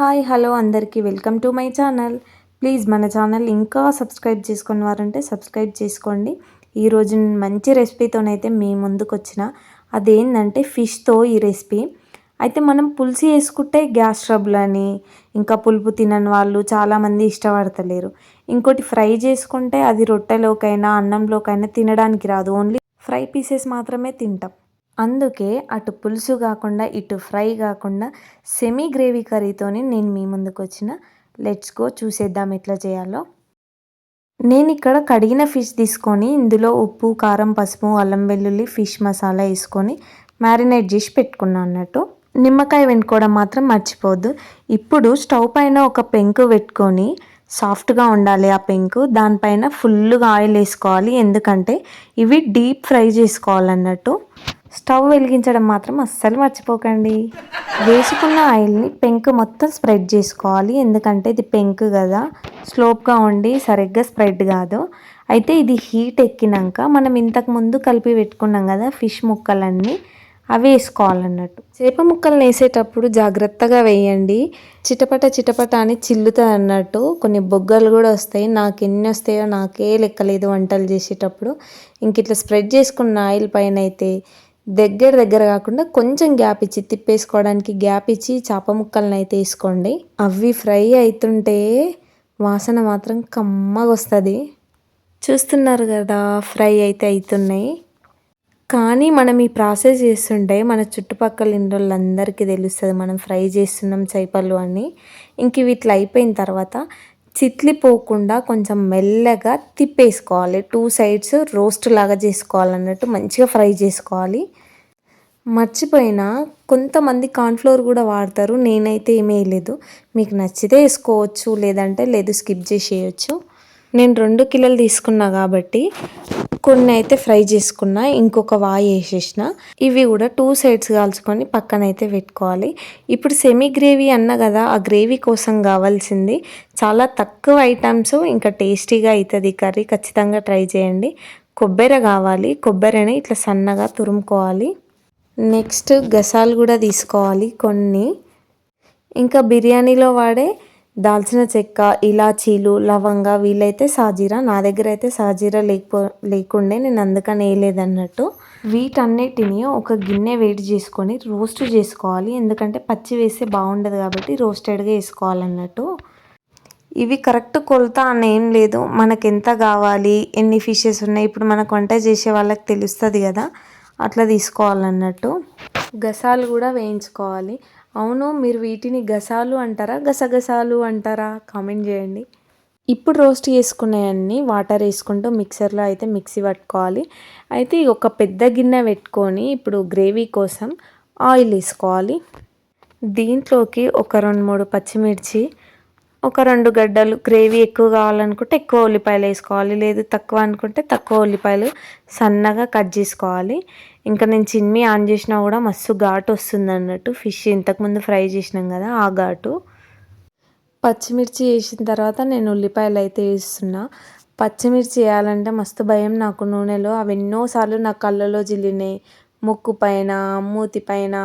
Hi hello అందరికీ welcome to my channel. Please మన channel ఇంకా సబ్స్క్రైబ్ చేసుకున్న వారంటే సబ్స్క్రైబ్ చేసుకోండి. ఈరోజు మంచి రెసిపీతోనైతే మీ ముందుకు వచ్చిన అదేంటంటే ఫిష్తో ఈ రెసిపీ. అయితే మనం పులుసు వేసుకుంటే గ్యాస్ ట్రబుల్ అని ఇంకా పులుపు తినని వాళ్ళు చాలామంది ఇష్టపడతలేరు. ఇంకోటి ఫ్రై చేసుకుంటే అది రొట్టెలోకైనా అన్నంలోకైనా తినడానికి రాదు. ఓన్లీ ఫ్రై పీసెస్ మాత్రమే తింటాం. అందుకే అటు పులుసు కాకుండా ఇటు ఫ్రై కాకుండా సెమీ గ్రేవీ కర్రీతోని నేను మీ ముందుకు వచ్చిన లెట్స్ గో చూసేద్దాం ఎట్లా చేయాలో. నేను ఇక్కడ కడిగిన ఫిష్ తీసుకొని ఇందులో ఉప్పు కారం పసుపు అల్లం వెల్లుల్లి ఫిష్ మసాలా వేసుకొని మ్యారినేట్ చేసి పెట్టుకున్నాను అన్నట్టు. నిమ్మకాయ వెనుకోవడం మాత్రం మర్చిపోవద్దు ఇప్పుడు స్టవ్ పైన ఒక పెంకు పెట్టుకొని సాఫ్ట్గా ఉండాలి ఆ పెంకు. దానిపైన ఫుల్గా ఆయిల్ వేసుకోవాలి. ఎందుకంటే ఇవి డీప్ ఫ్రై చేసుకోవాలన్నట్టు. స్టవ్ వెలిగించడం మాత్రం అస్సలు మర్చిపోకండి. వేసుకున్న ఆయిల్ని పెంకు మొత్తం స్ప్రెడ్ చేసుకోవాలి. ఎందుకంటే ఇది పెంకు కదా. స్లోప్గా ఉండి సరిగ్గా స్ప్రెడ్ కాదు. అయితే ఇది హీట్ ఎక్కినాక మనం ఇంతకు ముందు కలిపి పెట్టుకున్నాం కదా ఫిష్ ముక్కలన్నీ అవి వేసుకోవాలన్నట్టు. చేప ముక్కలు వేసేటప్పుడు జాగ్రత్తగా వేయండి. చిటపట చిటపట అని చిల్లుతుంది అన్నట్టు. కొన్ని బొగ్గలు కూడా వస్తాయి. నాకు ఎన్ని వస్తాయో నాకే లెక్కలేదు వంటలు చేసేటప్పుడు. ఇంక ఇట్లా స్ప్రెడ్ చేసుకున్న ఆయిల్ పైన అయితే దగ్గర దగ్గర కాకుండా కొంచెం గ్యాప్ ఇచ్చి తిప్పేసుకోవడానికి గ్యాప్ ఇచ్చి చేప ముక్కలను అయితే వేసుకోండి. అవి ఫ్రై అవుతుంటే వాసన మాత్రం కమ్మగా వస్తుంది. చూస్తున్నారు కదా ఫ్రై అయితే అవుతున్నాయి కానీ మనం ఈ ప్రాసెస్ చేస్తుంటే మన చుట్టుపక్కల ఇండ్రోళ్ళందరికీ తెలుస్తుంది మనం ఫ్రై చేస్తున్నాం చేపలు అని. ఇంక వీటిలో అయిపోయిన తర్వాత చిట్లిపోకుండా కొంచెం మెల్లగా తిప్పేసుకోవాలి. టూ సైడ్స్ రోస్ట్ లాగా చేసుకోవాలన్నట్టు మంచిగా ఫ్రై చేసుకోవాలి. మర్చిపోయినా కొంతమంది కార్న్ఫ్లోర్ కూడా వాడతారు. నేనైతే ఏమీ లేదు మీకు నచ్చితే వేసుకోవచ్చు లేదంటే లేదు స్కిప్ చేసేయచ్చు. నేను రెండు కిలోలు తీసుకున్నా కాబట్టి కొన్ని అయితే ఫ్రై చేసుకున్నా ఇంకొక వాయి వేసేసిన. ఇవి కూడా టూ సైడ్స్ కాల్చుకొని పక్కన అయితే పెట్టుకోవాలి. ఇప్పుడు సెమీ గ్రేవీ అన్న కదా ఆ గ్రేవీ కోసం కావాల్సింది చాలా తక్కువ ఐటమ్స్ ఇంకా టేస్టీగా అవుతుంది కర్రీ. ఖచ్చితంగా ట్రై చేయండి. కొబ్బరి కావాలి. కొబ్బరిని ఇట్లా సన్నగా తురుముకోవాలి. నెక్స్ట్ గసాలు కూడా తీసుకోవాలి కొన్ని. ఇంకా బిర్యానీలో వాడే దాల్చిన చెక్క ఇలాచీలు లవంగ వీలైతే సాజీరా. నా దగ్గర అయితే సాజీరా లేకపో లేకుండే నేను అందుకని వేయలేదన్నట్టు. వీటన్నిటిని ఒక గిన్నె వేడి చేసుకొని రోస్ట్ చేసుకోవాలి. ఎందుకంటే పచ్చి వేస్తే బాగుండదు కాబట్టి రోస్టెడ్గా వేసుకోవాలన్నట్టు. ఇవి కరెక్ట్ కొలత అని ఏం లేదు. మనకు ఎంత కావాలి ఎన్ని ఫిషెస్ ఉన్నాయి ఇప్పుడు మనకు వంట చేసే వాళ్ళకి తెలుస్తుంది కదా. అట్లా తీసుకోవాలన్నట్టు. గసాలు కూడా వేయించుకోవాలి. అవును మీరు వీటిని గసాలు అంటారా? గసగసాలు అంటారా? కామెంట్ చేయండి. ఇప్పుడు రోస్ట్ చేసుకునేవన్నీ వాటర్ వేసుకుంటూ మిక్సర్లో అయితే మిక్సీ పట్టుకోవాలి. అయితే ఒక పెద్ద గిన్నె పెట్టుకొని ఇప్పుడు గ్రేవీ కోసం ఆయిల్ వేసుకోవాలి. దీంట్లోకి ఒక రెండు మూడు పచ్చిమిర్చి ఒక రెండు గడ్డలు గ్రేవీ ఎక్కువ కావాలనుకుంటే ఎక్కువ ఉల్లిపాయలు వేసుకోవాలి. లేదు తక్కువ అనుకుంటే తక్కువ ఉల్లిపాయలు సన్నగా కట్ చేసుకోవాలి. ఇంకా నేను చిమ్మి ఆన్ చేసినా కూడా మస్తు ఘాటు వస్తుంది అన్నట్టు. ఫిష్ ఇంతకుముందు ఫ్రై చేసినాం కదా ఆ ఘాటు. పచ్చిమిర్చి వేసిన తర్వాత నేను ఉల్లిపాయలు అయితే వేస్తున్నా. పచ్చిమిర్చి వేయాలంటే మస్తు భయం నాకు నూనెలో. అవి ఎన్నోసార్లు నా కళ్ళలో జిల్లినాయి. ముక్కు పైన మూతి పైన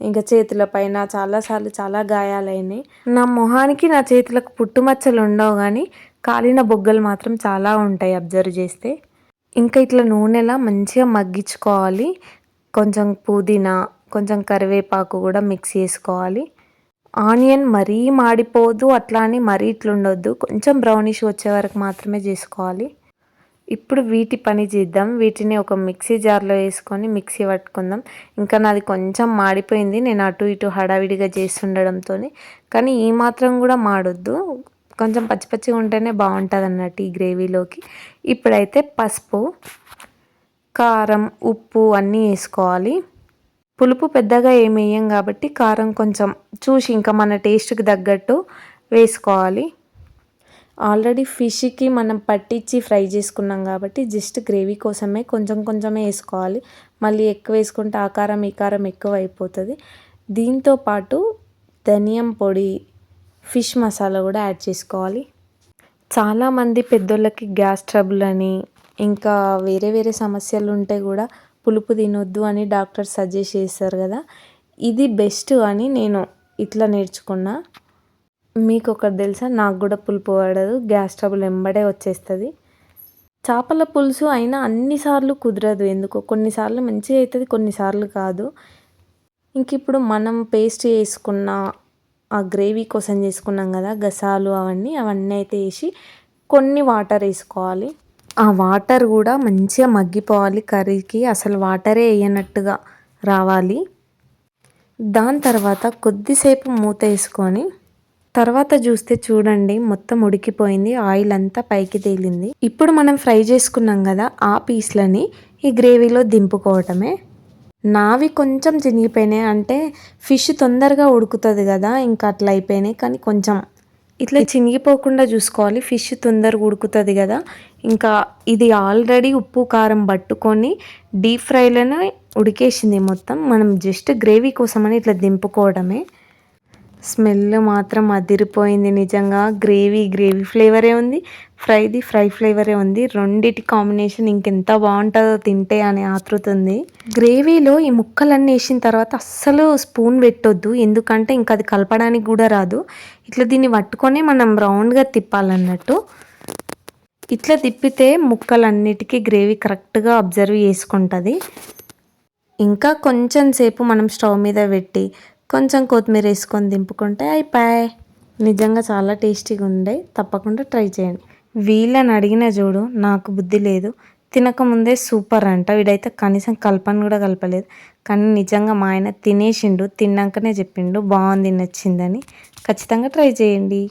ఇంకా చేతుల పైన చాలాసార్లు చాలా గాయాలైనాయి. నా మొహానికి నా చేతులకు పుట్టుమచ్చలు ఉండవు కానీ కాలిన బొగ్గలు మాత్రం చాలా ఉంటాయి అబ్జర్వ్ చేస్తే. ఇంకా ఇట్లా నూనెలా మంచిగా మగ్గించుకోవాలి. కొంచెం పుదీనా కొంచెం కరివేపాకు కూడా మిక్స్ చేసుకోవాలి. ఆనియన్ మరీ మాడిపోదు అట్లా అని మరీ ఇట్లా ఉండొద్దు కొంచెం బ్రౌనిష్ వచ్చే వరకు మాత్రమే చేసుకోవాలి. ఇప్పుడు వీటి పని చేద్దాం. వీటిని ఒక మిక్సీ జార్లో వేసుకొని మిక్సీ పట్టుకుందాం. ఇంకా నాది కొంచెం మాడిపోయింది. నేను అటు ఇటు హడావిడిగా చేస్తుండడంతో కానీ ఈ మాత్రం కూడా మాడొద్దు. కొంచెం పచ్చి పచ్చిగా ఉంటేనే బాగుంటుంది అన్నట్టు ఈ గ్రేవీలోకి. ఇప్పుడైతే పసుపు కారం ఉప్పు అన్నీ వేసుకోవాలి. పులుపు పెద్దగా ఏమి వేయం కాబట్టి కారం కొంచెం చూసి ఇంకా మన టేస్ట్కి తగ్గట్టు వేసుకోవాలి. ఆల్రెడీ ఫిష్కి మనం పట్టించి ఫ్రై చేసుకున్నాం కాబట్టి జస్ట్ గ్రేవీ కోసమే కొంచెం కొంచెమే వేసుకోవాలి. మళ్ళీ ఎక్కువ వేసుకుంటే ఆ కారం ఈ కారం ఎక్కువ అయిపోతుంది దీంతో పాటు ధనియం పొడి ఫిష్ మసాలా కూడా యాడ్ చేసుకోవాలి. చాలామంది పెద్దోళ్ళకి గ్యాస్ ట్రబుల్ అని ఇంకా వేరే వేరే సమస్యలు ఉంటే కూడా పులుపు తినొద్దు అని డాక్టర్ సజెస్ట్ చేస్తారు కదా. ఇది బెస్ట్ అని నేను ఇట్లా నేర్చుకున్నా. మీకు ఒకటి తెలుసా? నాకు కూడా పులుపు పడదు. గ్యాస్ ట్రబుల్ ఎంబడే వచ్చేస్తుంది. చేపల పులుసు అయినా అన్నిసార్లు కుదరదు. ఎందుకో? కొన్నిసార్లు మంచిగా అవుతుంది కొన్నిసార్లు కాదు. ఇంక ఇప్పుడు మనం పేస్ట్ చేసుకున్న ఆ గ్రేవీ కోసం చేసుకున్నాం కదా గసాలు అవన్నీ అవన్నీ అయితే వేసి కొన్ని వాటర్ వేసుకోవాలి. ఆ వాటర్ కూడా మంచిగా మగ్గిపోవాలి. కర్రీకి అసలు వాటరే వేయనట్టుగా రావాలి. దాని తర్వాత కొద్దిసేపు మూత వేసుకొని తర్వాత చూస్తే చూడండి మొత్తం ఉడికిపోయింది ఆయిల్ అంతా పైకి తేలింది. ఇప్పుడు మనం ఫ్రై చేసుకున్నాం కదా ఆ పీస్లని ఈ గ్రేవీలో దింపుకోవటమే. నావి కొంచెం చినిగిపోయినాయి అంటే ఫిష్ తొందరగా ఉడుకుతుంది కదా ఇంకా అట్లా అయిపోయినాయి కానీ కొంచెం. ఇట్లా చినిగిపోకుండా చూసుకోవాలి ఫిష్ తొందరగా ఉడుకుతుంది కదా. ఇంకా ఇది ఆల్రెడీ ఉప్పు కారం పట్టుకొని డీప్ ఫ్రైలోనే ఉడికేసింది మొత్తం. మనం జస్ట్ గ్రేవీ కోసమని ఇట్లా దింపుకోవడమే స్మెల్ మాత్రం అదిరిపోయింది నిజంగా. గ్రేవీ గ్రేవీ ఫ్లేవరే ఉంది. ఫ్రైది ఫ్రై ఫ్లేవరే ఉంది. రెండిటి కాంబినేషన్ ఇంకెంత బాగుంటుందో తింటే అనే ఆతృత ఉంది గ్రేవీలో ఈ ముక్కలన్నీ వేసిన తర్వాత అస్సలు స్పూన్ పెట్టొద్దు. ఎందుకంటే ఇంకా అది కలపడానికి కూడా రాదు. ఇట్లా దీన్ని పట్టుకొని మనం రౌండ్గా తిప్పాలన్నట్టు. ఇట్లా తిప్పితే ముక్కలన్నిటికీ గ్రేవీ కరెక్ట్గా అబ్జర్వ్ చేసుకుంటుంది. ఇంకా కొంచెం సేపు మనం స్టవ్ మీద పెట్టి కొంచెం కొత్తిమీర వేసుకొని దింపుకుంటే అయిపోయాయి నిజంగా చాలా టేస్టీగా ఉండే తప్పకుండా ట్రై చేయండి. వీళ్ళని అడిగిన చూడు నాకు బుద్ధి లేదు. తినకముందే సూపర్ అంట. వీడైతే కనీసం కలపని కూడా కలపలేదు. కానీ నిజంగా మా ఆయన తినేసిండు తిన్నాకనే చెప్పిండు బాగుంది నచ్చిందని. ఖచ్చితంగా ట్రై చేయండి.